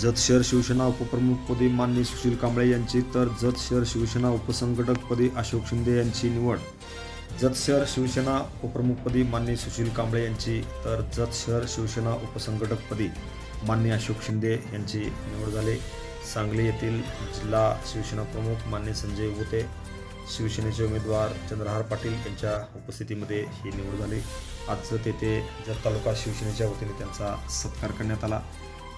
जत शहर शिवसेना उपप्रमुखपदी मान्य सुशील कांबळे यांची तर जत शहर शिवसेना उपसंघटकपदी अशोक शिंदे यांची निवड. जत शहर शिवसेना उपप्रमुखपदी मान्य सुशील कांबळे यांची तर जत शहर शिवसेना उपसंघटकपदी मान्य अशोक शिंदे यांची निवड झाली. सांगली येथील जिल्हा शिवसेना प्रमुख मान्य संजय होते शिवसेनेचे उमेदवार चंद्रहार पाटील यांच्या उपस्थितीमध्ये ही निवड झाली. आज जत येथे जत तालुका शिवसेनेच्या वतीने त्यांचा सत्कार करण्यात आला.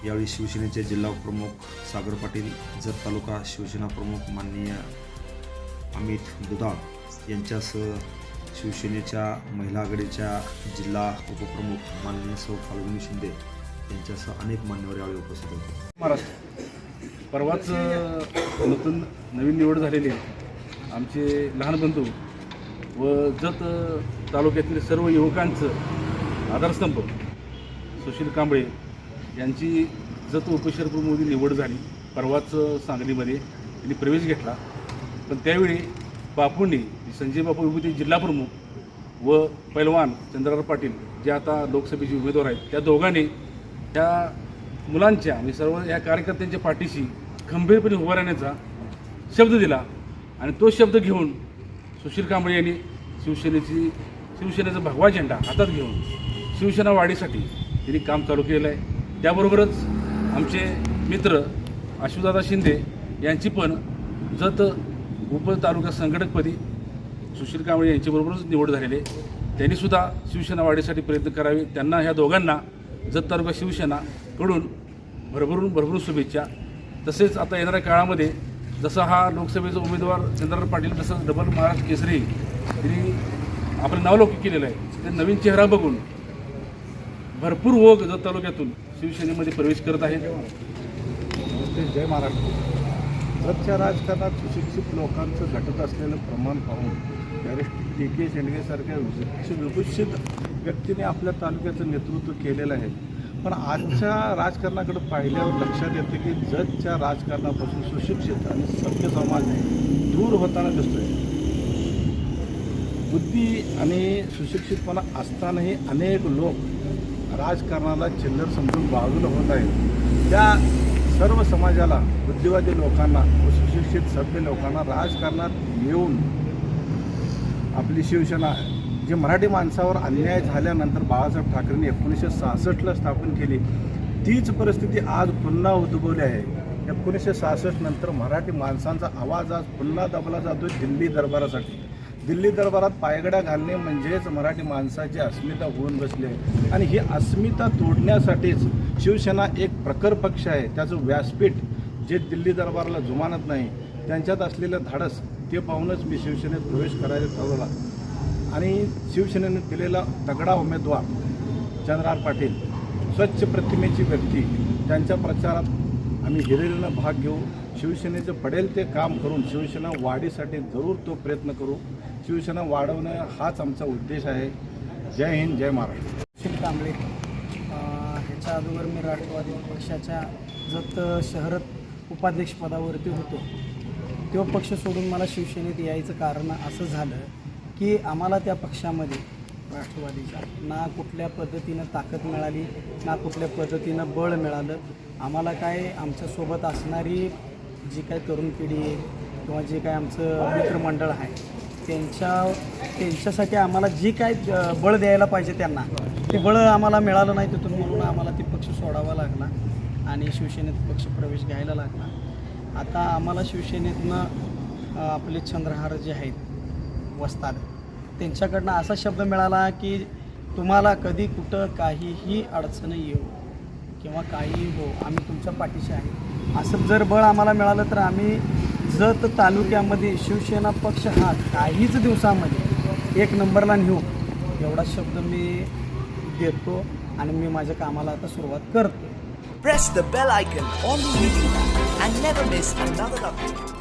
यावेळी शिवसेनेचे जिल्हा उपप्रमुख सागर पाटील जत तालुका शिवसेना प्रमुख माननीय अमित दुधाळ यांच्यासह शिवसेनेच्या महिला आघाडीच्या जिल्हा उपप्रमुख माननीय सौ फाल्गुनी शिंदे यांच्यासह अनेक मान्यवर यावेळी उपस्थित होते. महाराष्ट्र. परवाच नूतन नवीन निवड झालेली आमचे लहान बंधू व जत तालुक्यातील सर्व युवकांचं आधारस्तंभ सुशील कांबळे यांची जत उपशहरप्रमुखी निवड झाली परवाच सांगलीमध्ये त्यांनी प्रवेश घेतला पण त्यावेळी बापूंनी संजय बापू विभूती जिल्हाप्रमुख व पैलवान चंद्रराव पाटील जे आता लोकसभेचे उमेदवार आहेत त्या दोघांनी त्या मुलांच्या म्हणजे सर्व या कार्यकर्त्यांच्या पाठीशी खंबीरपणे उभा राहण्याचा शब्द दिला आणि तो शब्द घेऊन सुशील कांबळे यांनी शिवसेनेची शिवसेनेचा भगवा झेंडा हातात घेऊन शिवसेना वाढीसाठी त्यांनी काम चालू केलेलं आहे. त्याबरोबरच आमचे मित्र आशुदादा शिंदे यांची पण जत उप तालुका संघटकपदी सुशील कांबळे यांच्याबरोबरच निवड झालेली आहे. त्यांनीसुद्धा शिवसेना वाढीसाठी प्रयत्न करावे. त्यांना ह्या दोघांना जत तालुका शिवसेनाकडून भरभरून भरभरून शुभेच्छा. तसेच आता येणाऱ्या काळामध्ये जसा हा लोकसभेचा उमेदवार चंद्रराव पाटील जसं डबल महाराष्ट्र केसरी यांनी आपलं नावलौकिक केलेलं आहे ते नवीन चेहरा बघून भरपूर ओघ जत तालुक्यातून शिवसेनेमध्ये प्रवेश करत आहेत. जय महाराष्ट्र. जगच्या राजकारणात सुशिक्षित लोकांचं घटत असलेलं प्रमाण पाहून त्यावेळेस टी के शेंडगेसारख्या विभूषित व्यक्तीने आपल्या तालुक्याचं नेतृत्व केलेलं आहे. पण आजच्या राजकारणाकडे पाहिल्यावर लक्षात येतं की जगच्या राजकारणापासून सुशिक्षित आणि सभ्य समाज दूर होताना दिसतोय. बुद्धी आणि सुशिक्षितपणा असतानाही अनेक लोक राजकारणाला चिल्लर समजून बाजूला होत आहे. त्या सर्व समाजाला बुद्धिवादी लोकांना व सुशिक्षित सभ्य लोकांना राजकारणात येऊन आपली शिवसेना जे मराठी माणसावर अन्याय झाल्यानंतर बाळासाहेब ठाकरेंनी एकोणीसशे सहासष्टला स्थापन केली तीच परिस्थिती आज पुन्हा उद्भवली आहे. एकोणीसशे सहासष्ट नंतर मराठी माणसांचा आवाज आज पुन्हा दबला जातो दिल्ली दरबारासाठी. दिल्ली दरबारात पायगड्या घालणे म्हणजेच मराठी माणसाची अस्मिता होऊन बसली. आहे आणि ही अस्मिता तोडण्यासाठीच शिवसेना एक प्रखर पक्ष आहे. त्याचं व्यासपीठ जे दिल्ली दरबारला जुमानत नाही त्यांच्यात असलेलं धाडस ते पाहूनच मी शिवसेनेत प्रवेश करायला ठरवला. आणि शिवसेनेने दिलेला तगडा उमेदवार चंद्रार पाटील स्वच्छ प्रतिमेची व्यक्ती त्यांच्या प्रचारात आम्ही हिरिरीनं भाग घेऊ. शिवसेनेचं पडेल ते काम करून शिवसेना वाढीसाठी जरूर तो प्रयत्न करू. शिवसेना वाढवणं हाच आमचा उद्देश आहे. जय हिंद जय महाराष्ट्र. सुशील कांबळे ह्याच्या अगोदर मी राष्ट्रवादी पक्षाच्या जत शहरात उपाध्यक्षपदावरती होतो. तो पक्ष सोडून मला शिवसेनेत यायचं कारण असं झालं की आम्हाला त्या पक्षामध्ये राष्ट्रवादीच्या ना कुठल्या पद्धतीनं ताकद मिळाली ना कुठल्या पद्धतीनं बळ मिळालं. आम्हाला काय आमच्यासोबत असणारी जी काय तरुण पिढी आहे किंवा जे काय आमचं मित्रमंडळ आहे त्यांच्या त्यांच्यासाठी आम्हाला जी काय बळ द्यायला पाहिजे त्यांना ते बळ आम्हाला मिळालं नाही तिथून म्हणून आम्हाला ते पक्ष सोडावा लागला आणि शिवसेनेत पक्ष प्रवेश घ्यायला लागला. आता आम्हाला शिवसेनेतनं आपले चंद्रहार जे आहेत वस्ताद त्यांच्याकडनं असा शब्द मिळाला की तुम्हाला कधी कुठं काहीही अडचण येऊ किंवा काहीही हो आम्ही तुमच्या पाठीशी आहे. असं जर बळ आम्हाला मिळालं तर आम्ही जत तालुक्यामध्ये शिवसेना पक्ष हा काहीच दिवसामध्ये एक नंबरला नेऊ एवढा शब्द मी देतो आणि मी माझ्या कामाला आता सुरुवात करतो Press the bell icon on the YouTube app and never miss another update.